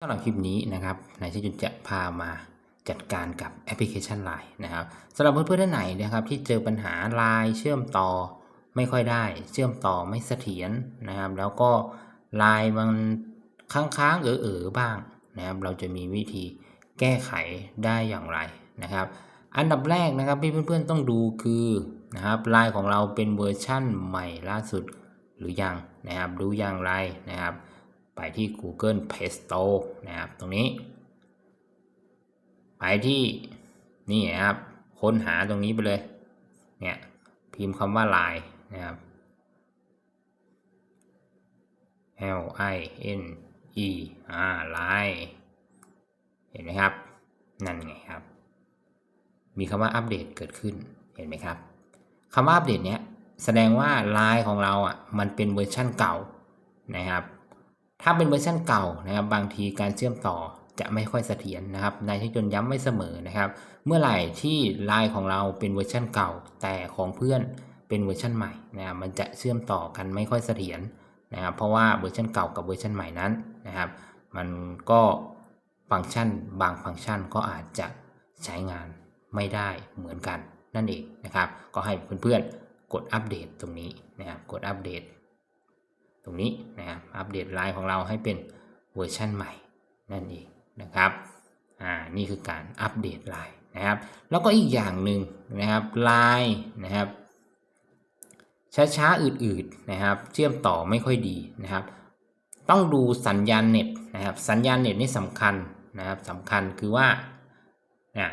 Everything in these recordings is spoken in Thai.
สำหรับคลิปนี้นะครับนายชจุนจะพามาจัดการกับแอปพลิเคชัน Line นะครับสำหรับเพื่อนๆท่านไหนนะครับที่เจอปัญหา Line เชื่อมต่อไม่ค่อยได้ เชื่อมต่อไม่เสถียรนะครับ แล้วก็ Line มันค้างๆเออๆบ้างนะครับ เราจะมีวิธีแก้ไขได้อย่างไรนะครับ อันดับแรกนะครับที่เพื่อนๆต้องดูคือนะครับไลน์ของเราเป็นเวอร์ชั่นใหม่ล่าสุดหรือยังนะครับดูอย่างไรนะครับ ไปที่ Google Play Store นะครับตรงนี้ ไปที่นี่นะครับค้นหาตรงนี้ไปเลยเนี่ยพิมพ์คำว่า Line นะครับ L I N E อ่า Line เห็นไหมครับ นั่นไงครับ มีคำว่าอัปเดตเกิดขึ้นเห็นไหมครับคำว่าอัปเดตเนี้ยแสดงว่าไลน์ของเราอะมันเป็นเวอร์ชั่นเก่านะครับ ถ้าเป็นเวอร์ชันเก่านะครับ บางทีการเชื่อมต่อจะไม่ค่อยเสถียรนะครับนายที่จนย้ำไม่เสมอนะครับ เมื่อไหร่ที่ไลน์ของเราเป็นเวอร์ชันเก่า แต่ของเพื่อนเป็นเวอร์ชันใหม่นะครับมันจะเชื่อมต่อกันไม่ค่อยเสถียรนะครับ เพราะว่าเวอร์ชันเก่ากับเวอร์ชันใหม่นั้นนะครับ มันก็ฟังก์ชันบางฟังก์ชันก็อาจจะใช้งานไม่ได้เหมือนกันนั่นเองนะครับ ก็ให้เพื่อนๆกดอัปเดตตรงนี้นะครับ กดอัปเดต ตรงนี้นะครับอัปเดตไลน์ของเราให้เป็นเวอร์ชันใหม่นั่นเองนะครับอ่านี่คือการอัปเดตไลน์นะครับ แล้วก็อีกอย่างหนึ่งนะครับไลน์นะครับช้าๆอืดๆนะครับ เชื่อมต่อไม่ค่อยดีนะครับ ต้องดูสัญญาณเน็ตนะครับ สัญญาณเน็ตนี่สำคัญนะครับสำคัญคือว่าเนี่ย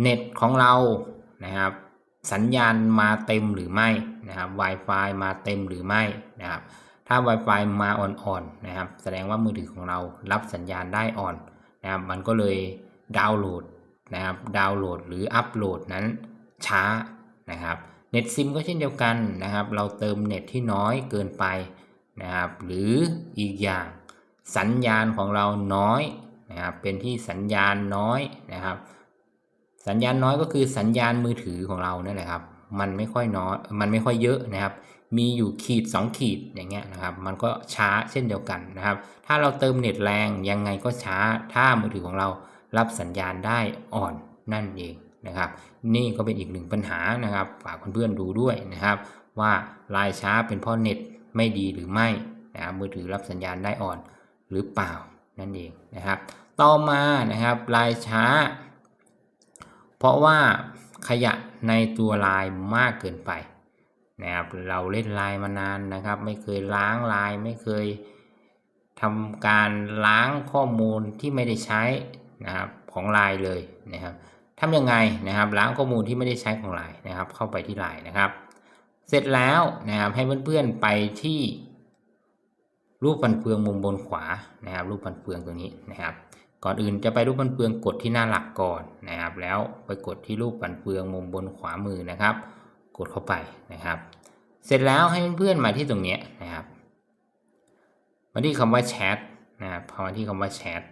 เน็ตของเรานะครับ สัญญาณมาเต็มหรือไม่นะครับ Wi-Fi มาเต็มหรือไม่นะครับ ถ้า Wi-Fi มาอ่อนๆนะครับ แสดงว่ามือถือของเรารับสัญญาณได้อ่อนนะครับ มันก็เลยดาวน์โหลดนะครับ ดาวน์โหลดหรืออัปโหลดนั้นช้านะครับเน็ตซิมก็เช่นเดียวกันนะครับ เราเติมเน็ตที่น้อยเกินไปนะครับ หรืออีกอย่างสัญญาณของเราน้อยนะครับ เป็นที่สัญญาณน้อยนะครับ สัญญาณน้อยก็คือสัญญาณมือถือของเราเนี่ยแหละครับ มันไม่ค่อยน้อย มันไม่ค่อยเยอะนะครับ มีอยู่ขีด 2 ขีดอย่างเงี้ยนะครับ มันก็ช้าเช่นเดียวกันนะครับ ถ้าเราเติมเน็ตแรงยังไงก็ช้า ถ้ามือถือของเรารับสัญญาณได้อ่อนนั่นเองนะครับ นี่ก็เป็นอีกหนึ่งปัญหานะครับ ฝากเพื่อนๆดูด้วยนะครับ ว่าลายช้าเป็นเพราะเน็ตไม่ดีหรือไม่นะครับมือถือรับสัญญาณได้อ่อนหรือเปล่านั่นเองนะครับ ต่อมานะครับลายช้า เพราะว่าขยะในตัวลายมากเกินไปนะครับเราเล่นลายมานานนะครับ ไม่เคยล้างลายไม่เคยทำการล้างข้อมูลที่ไม่ได้ใช้นะครับของลายเลยนะครับทำยังไงนะครับล้างข้อมูลที่ไม่ได้ใช้ของลายนะครับ เข้าไปที่ลายนะครับ เสร็จแล้วนะครับให้เพื่อนๆไปที่รูปฟันเฟืองมุมบนขวานะครับ รูปฟันเฟืองตรงนี้นะครับ ก่อนอื่นจะไปรูปฟันเฟืองกดที่หน้าหลักก่อนนะครับ แล้วไปกดที่รูปฟันเฟืองมุมบนขวามือนะครับ กดเข้าไปนะครับ เสร็จแล้วให้เพื่อนๆมาที่ตรงนี้นะครับ มาที่คำว่าแชทนะครับพอมาที่คำว่าแชท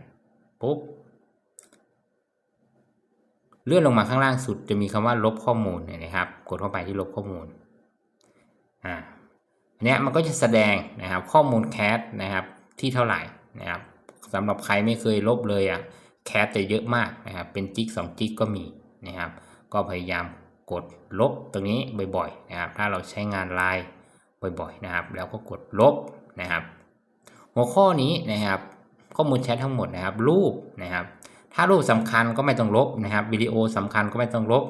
ปุ๊บเลื่อนลงมาข้างล่างสุดจะมีคำว่าลบข้อมูลนะครับ กดเข้าไปที่ลบข้อมูลอ่าอันเนี้ยมันก็จะแสดงนะครับข้อมูลแคสนะครับที่เท่าไหร่นะครับ สำหรับใครไม่เคยลบเลยอะแคสจะเยอะมากนะครับเป็นจิก2จิกก็มีนะครับ ก็พยายามกดลบตรงนี้บ่อยๆนะครับ ถ้าเราใช้งานไลน์บ่อยๆนะครับ แล้วก็กดลบนะครับ หัวข้อนี้นะครับข้อมูลแชททั้งหมดนะครับ รูปนะครับ ถ้ารูปสำคัญก็ไม่ต้องลบนะครับวิดีโอสำคัญก็ไม่ต้องลบ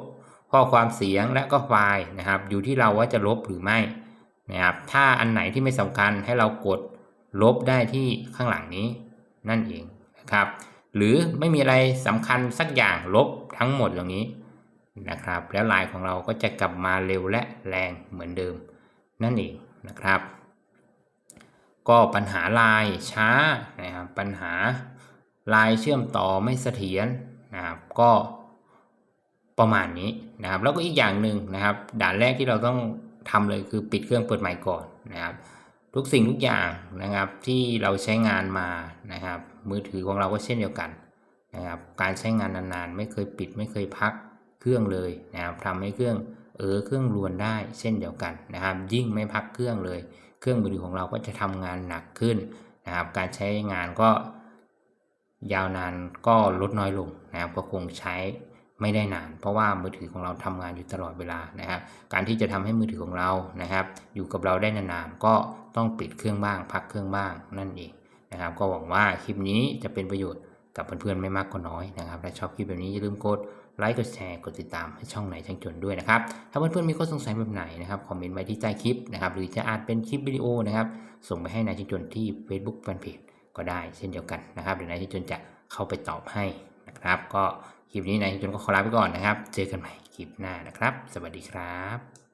ข้อความเสียงและก็ไฟล์นะครับ อยู่ที่เราว่าจะลบหรือไม่นะครับ ถ้าอันไหนที่ไม่สำคัญให้เรากดลบได้ที่ข้างหลังนี้ นั่นเองนะครับ หรือไม่มีอะไรสำคัญสักอย่างลบทั้งหมดอย่างนี้นะครับ แล้วลายของเราก็จะกลับมาเร็วและแรงเหมือนเดิม นั่นเองนะครับ ก็ปัญหาลายช้านะครับปัญหาลายเชื่อมต่อไม่เสถียรนะครับก็ประมาณนี้นะครับ แล้วก็อีกอย่างหนึ่งนะครับ ด่านแรกที่เราต้องทำเลยคือปิดเครื่องเปิดใหม่ก่อนนะครับ ทุกสิ่งทุกอย่างนะครับที่เราใช้งานมานะครับ มือถือของเราก็เช่นเดียวกันนะครับการใช้งานนานๆ ไม่เคยปิดไม่เคยพักเครื่องเลยนะครับทำให้เครื่องเออเครื่องรวนได้เช่นเดียวกันนะครับ ยิ่งไม่พักเครื่องเลย เครื่องมือถือของเราก็จะทำงานหนักขึ้นนะครับ การใช้งานก็ยาวนานก็ลดน้อยลงนะครับก็คงใช้ ไม่ได้นาน เพราะว่ามือถือของเราทำงานอยู่ตลอดเวลานะครับการที่จะทำให้มือถือของเรานะครับ อยู่กับเราได้นานๆก็ต้องปิดเครื่องบ้างพักเครื่องบ้างนั่นเองนะครับ ก็หวังว่าคลิปนี้จะเป็นประโยชน์กับเพื่อนๆไม่มากก็น้อยนะครับถ้าชอบคลิปแบบนี้อย่าลืมกดไลค์กดแชร์กดติดตามให้ช่องไหนช่างจนด้วยนะครับ ถ้าเพื่อนๆมีข้อสงสัยแบบไหนนะครับคอมเมนต์ไว้ที่ใต้คลิปนะครับหรือจะอาจเป็นคลิปวิดีโอนะครับส่งไปให้นายช่างจนที่ Facebook Fanpage ก็ได้เช่นเดียวกันนะครับเดี๋ยวนายช่างจนจะเข้าไปตอบให้นะครับ ก็ คลิปนี้นายช่างจนก็ขอลาไปก่อนนะครับ เจอกันใหม่คลิปหน้านะครับ สวัสดีครับ